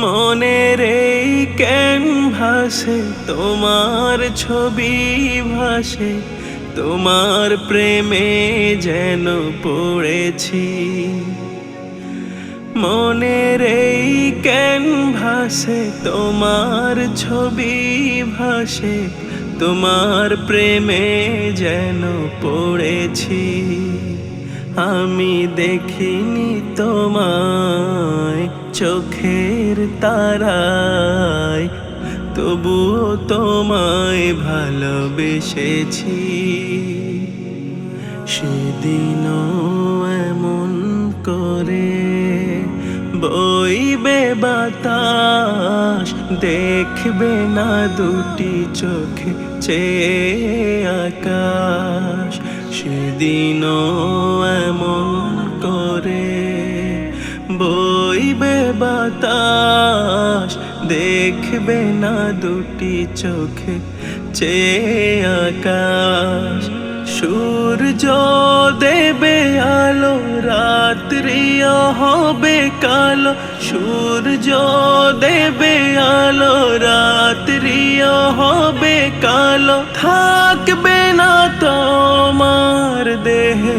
মনের এই ক্যানভাসে, তোমার ছবি ভাসে, তোমার প্রেমে যেন পড়েছি। মনের এই ক্যানভাসে, তোমার ছবি ভাসে, তোমার প্রেমে যেন পড়েছি। আমি দেখিনি তোমায় চোখের তারায়, তবুও তোমায় ভালোবেসেছি। সেদিনও এমন করে বইবে বাতাস, দেখবে না দুটি চোখে চেয়ে আকাশ। সেদিনও এমন বইবে বাতাস, দেখবে না দুটি চোখে চেয়ে আকাশ। সূর্য দেবে আলো রাত্রিও হবে কালো। সূর্য দেবে আলো রাত্রিও হবে কালো। থাকবে না তোমার দেহে